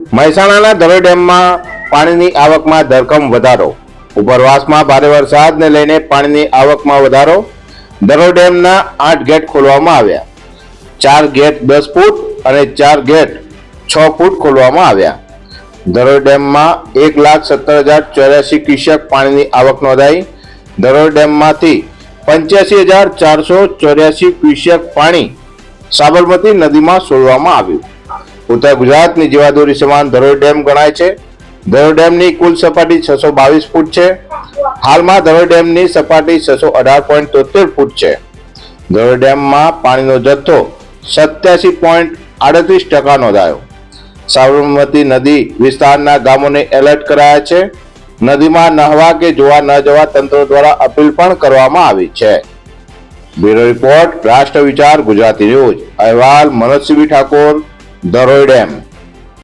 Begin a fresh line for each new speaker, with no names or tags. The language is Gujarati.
મહેસાણાના ધરોઈ ડેમમાં પાણીની આવકમાં ધરખમ વધારો. ઉપરવાસમાં ભારે વરસાદને લઈને પાણીની આવકમાં વધારો. ધરોઈ ડેમના આઠ ગેટ ખોલવામાં આવ્યા. ચાર ગેટ દસ ફૂટ અને ચાર ગેટ છ ફૂટ ખોલવામાં આવ્યા. ધરોઈ ડેમમાં એક લાખ સત્તર હજાર ચોર્યાસી ક્યુસેક પાણીની આવક નોંધાઈ. ધરોઈ ડેમમાંથી પંચ્યાસી હજાર ચારસો ચોર્યાસી ક્યુસેક પાણી સાબરમતી નદીમાં છોડવામાં આવ્યું. ઉત્તર ગુજરાતની જીવાદોરી સમાન ધરોઈ ડેમ ગણાય છે. ધરોઈ ડેમની કુલ સપાટી છસો બાવીસ ફૂટ છે. હાલમાં ધરોઈ ડેમની સપાટી છસો અઢાર પોઈન્ટ તોતેર ફૂટ છે. ધરોઈ ડેમમાં પાણીનો જથ્થો સત્યાસી પોઈન્ટ આડત્રીસ ટકા નોંધાયો. સાબરમતી નદી વિસ્તારના ગામોને એલર્ટ કરાયા છે. નદીમાં નહવા કે જોવા ન જવા તંત્ર દ્વારા અપીલ પણ કરવામાં આવી છે. બ્યુરો રિપોર્ટ, રાષ્ટ્ર વિચાર, ગુજરાતી ન્યૂઝ. અહેવાલ, મનોજસિંહ ઠાકોર. ધરોઈ ડેમ